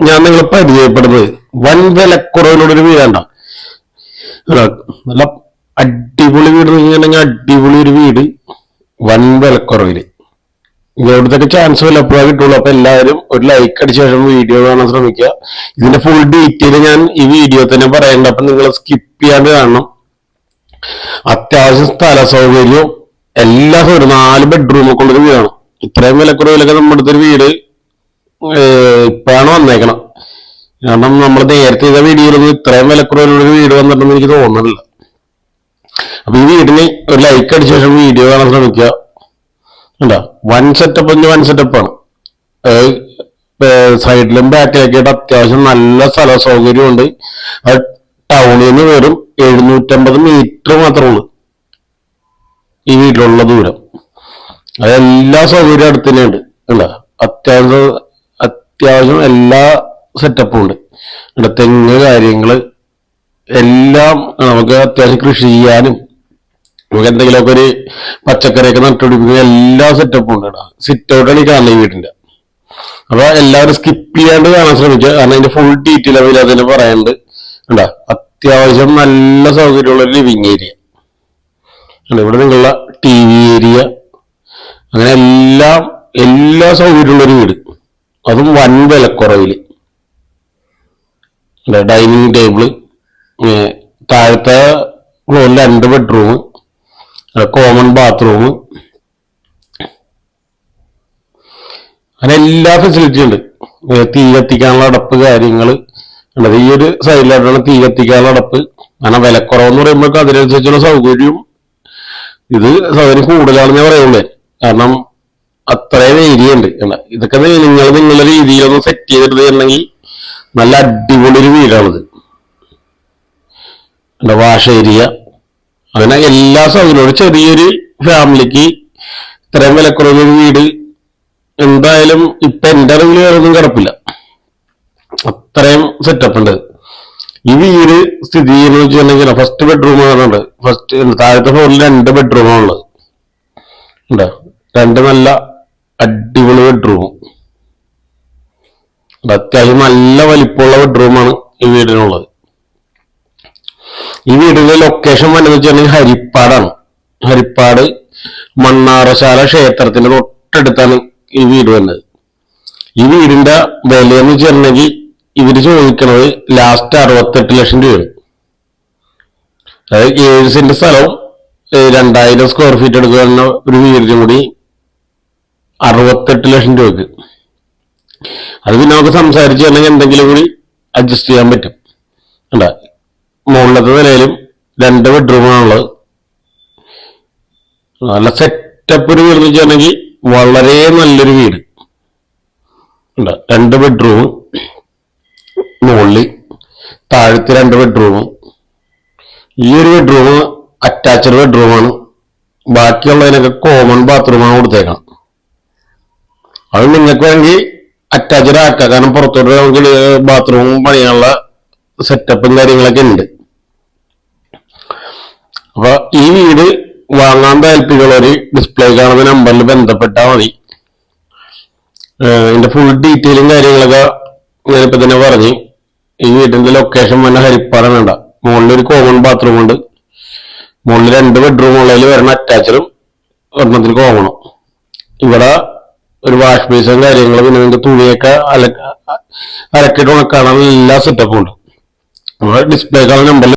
ഞാൻ നിങ്ങളെ പരിചയപ്പെടുന്നത്. വൻ വിലക്കുറവിനോടൊരു വീടാണ്ട നല്ല അടിപൊളി വീട് നിങ്ങനെങ്കിൽ അടിപൊളി ഒരു വീട് വൻ വിലക്കുറവിൽ ഇവിടുത്തെ ചാൻസ് വല്ലപ്പോഴാണ് കിട്ടുള്ളൂ. അപ്പൊ എല്ലാവരും ഒരു ലൈക്ക് അടിച്ച ശേഷം വീഡിയോ കാണാൻ ശ്രമിക്കുക. ഇതിന്റെ ഫുൾ ഡീറ്റെയിൽ ഞാൻ ഈ വീഡിയോ തന്നെ പറയണ്ട. അപ്പൊ നിങ്ങൾ സ്കിപ്പ് ചെയ്യാണ്ട് കാണണം. അത്യാവശ്യം സ്ഥല സൗകര്യവും എല്ലാ സൗകര്യവും. നാല് ബെഡ്റൂമൊക്കെ ഉള്ളൊരു വീടാണ്. ഇത്രയും വിലക്കുറവിലൊക്കെ നമ്മുടെ അടുത്തൊരു വീട് ഇപ്പോഴാണ് വന്നേക്കണം. കാരണം നമ്മൾ നേരത്തെ ചെയ്ത വീഡിയോയിലൊന്നും ഇത്രയും വിലക്കുറവിലുള്ളൊരു വീട് വന്നിട്ടുണ്ടെന്ന് എനിക്ക് തോന്നുന്നില്ല. അപ്പൊ ഈ വീടിന് ഒരു ലൈക്ക് അടിച്ച ശേഷം വീഡിയോ കാണാൻ ശ്രമിക്കുക. ഉണ്ടോ വൺ സെറ്റപ്പ് വൺ സെറ്റപ്പാണ് സൈഡിലും ബാക്കിലൊക്കെ അത്യാവശ്യം നല്ല സ്ഥല സൗകര്യമുണ്ട്. അത് ടൗണിൽ നിന്ന് വെറും എഴുന്നൂറ്റമ്പത് മീറ്റർ മാത്രമേ ഉള്ളൂ. ഈ വീട്ടിലുള്ള ദൂരം. അതെല്ലാ സൗകര്യം അടുത്ത് തന്നെയുണ്ട്. അല്ല അത്യാവശ്യം അത്യാവശ്യം എല്ലാ സെറ്റപ്പും ഉണ്ട്. ഇവിടെ തെങ്ങ് കാര്യങ്ങൾ എല്ലാം നമുക്ക് അത്യാവശ്യം കൃഷി ചെയ്യാനും നമുക്ക് എന്തെങ്കിലുമൊക്കെ ഒരു പച്ചക്കറിയൊക്കെ നട്ടുപിടിപ്പിക്കുന്ന എല്ലാ സെറ്റപ്പും ഉണ്ട് ഇവിടെ. സിറ്റ് ഔട്ടാണ് ഈ കാണുന്നത് വീടിന്റെ. അപ്പൊ എല്ലാവരും സ്കിപ്പ് ചെയ്യാണ്ട് കാണാൻ ശ്രമിക്കുക. കാരണം അതിന്റെ ഫുൾ ഡീറ്റെയിൽ അവർ അതിന് പറയുന്നുണ്ട്. ഉണ്ടാ അത്യാവശ്യം നല്ല സൗകര്യമുള്ള ലിവിങ് ഏരിയ ഇവിടെ നിങ്ങളുടെ ടി വി ഏരിയ അങ്ങനെ എല്ലാം എല്ലാ സൗകര്യമുള്ള ഒരു വീട്. അതും വൻ വിലക്കുറവിൽ ഡൈനിങ് ടേബിൾ താഴത്തെ ഫ്ലോറിൽ രണ്ട് ബെഡ്റൂം കോമൺ ബാത്റൂം അങ്ങനെ എല്ലാ ഫെസിലിറ്റി ഉണ്ട്. തീ കത്തിക്കാനുള്ള അടപ്പ് കാര്യങ്ങൾ ഉണ്ട് ഈ ഒരു സൈഡിലായിട്ടാണ് തീ കത്തിക്കാനുള്ള അടപ്പ്. കാരണം വിലക്കുറവെന്ന് പറയുമ്പോഴേക്കും അതിനനുസരിച്ചുള്ള സൗകര്യവും ഇത് സൗകര്യം കൂടുതലാണെന്നേ പറയുള്ളൂ. കാരണം അത്രയും ഏരിയ ഉണ്ട്? ഇതൊക്കെ നിങ്ങൾ നിങ്ങളുടെ രീതിയിലൊന്ന് സെറ്റ് ചെയ്തിട്ട് തരണമെങ്കിൽ നല്ല അടിപൊളി ഒരു വീടാണിത് വാഷ് ഏരിയ അങ്ങനെ എല്ലാ സൗകര്യവും. ചെറിയൊരു ഫാമിലിക്ക് ഇത്രയും വിലക്കുറവൊരു വീട് എന്തായാലും ഇപ്പൊ എന്റെ അറിവിൽ വേറൊന്നും കിടപ്പില്ല. അത്രയും സെറ്റപ്പ് ഉണ്ട്. ഈ വീട് സ്ഥിതി ചെയ്യുന്നത് വെച്ചിട്ടുണ്ടെങ്കിൽ ഫസ്റ്റ് ബെഡ്റൂം ആണുണ്ട് ഫസ്റ്റ് താഴത്തെ ഫ്ലോറിൽ രണ്ട് ബെഡ്റൂമാണ് ഉള്ളത്. ഉണ്ടോ? രണ്ട് നല്ല അടിപൊളി ബെഡ്റൂം അത്യാവശ്യം നല്ല വലിപ്പമുള്ള ബെഡ്റൂമാണ് ഈ വീടിനുള്ളത്. ഈ വീടിന്റെ ലൊക്കേഷൻ വേണ്ടത് വെച്ചിട്ടുണ്ടെങ്കിൽ ഹരിപ്പാടാണ്. ഹരിപ്പാട് മണ്ണാറശാല ക്ഷേത്രത്തിന്റെ തൊട്ടടുത്താണ് ഈ വീട് വന്നത് ഈ വീടിന്റെ വില എന്ന് വെച്ചിട്ടുണ്ടെങ്കിൽ ഇവർ ചോദിക്കുന്നത് ലാസ്റ്റ് അറുപത്തെട്ട് ലക്ഷം രൂപയാണ്. അതായത് ഏഴ് സെന്റ് സ്ഥലവും രണ്ടായിരം സ്ക്വയർ ഫീറ്റ് എടുക്കുന്ന ഒരു വീടിനും കൂടി അറുപത്തെട്ട് ലക്ഷം രൂപക്ക്. അത് പിന്നെ നമുക്ക് സംസാരിച്ചിട്ടുണ്ടെങ്കിൽ എന്തെങ്കിലും കൂടി അഡ്ജസ്റ്റ് ചെയ്യാൻ പറ്റും. അല്ല മുകളിലത്തെ നിലയിലും രണ്ട് ബെഡ്റൂമാണുള്ളത് നല്ല സെറ്റപ്പ് ഒരു വീട് എന്ന് വെച്ചിട്ടുണ്ടെങ്കിൽ വളരെ നല്ലൊരു വീട്. ഉണ്ട് രണ്ട് ബെഡ്റൂം മുകളിൽ താഴത്തെ രണ്ട് ബെഡ്റൂം ഈ ഒരു ബെഡ്റൂം അറ്റാച്ച്ഡ് ബെഡ്റൂമാണ് ബാക്കിയുള്ളതിനൊക്കെ കോമൺ ബാത്റൂമാണ് കൊടുത്തേക്കണം അത് നിങ്ങൾക്ക് വേണമെങ്കിൽ അറ്റാച്ച്ഡ് ആക്കാം. കാരണം പുറത്തോട്ട് നമുക്ക് ബാത്റൂം പണിയാനുള്ള സെറ്റപ്പും കാര്യങ്ങളൊക്കെ ഉണ്ട്. അപ്പൊ ഈ വീട് വാങ്ങാൻ താല്പര്യമുള്ളവർ ഡിസ്പ്ലേ കാണുന്ന നമ്പറിൽ ബന്ധപ്പെട്ടാൽ മതി. ഇതിന്റെ ഫുൾ ഡീറ്റെയിലും കാര്യങ്ങളൊക്കെ ഞാനിപ്പോ തന്നെ പറഞ്ഞു. ഈ വീടിന്റെ ലൊക്കേഷൻ വന്ന ഹരിപ്പാടാണ് വേണ്ട. മുകളിൽ ഒരു കോമൺ ബാത്റൂം ഉണ്ട്. മുകളിൽ രണ്ട് ബെഡ്റൂം ഉള്ളതിൽ വരണ അറ്റാച്ചറും ഒരെണ്ണത്തിൽ കോമണും ഇവിടെ ഒരു വാഷ് ബേസും കാര്യങ്ങളും പിന്നെ നിങ്ങൾക്ക് തുണിയൊക്കെ അല അലക്കിയിട്ട് ഉണക്കാനുള്ള എല്ലാ സെറ്റപ്പും ഉണ്ട്. ഡിസ്പ്ലേ കാണുന്ന നമ്പറിൽ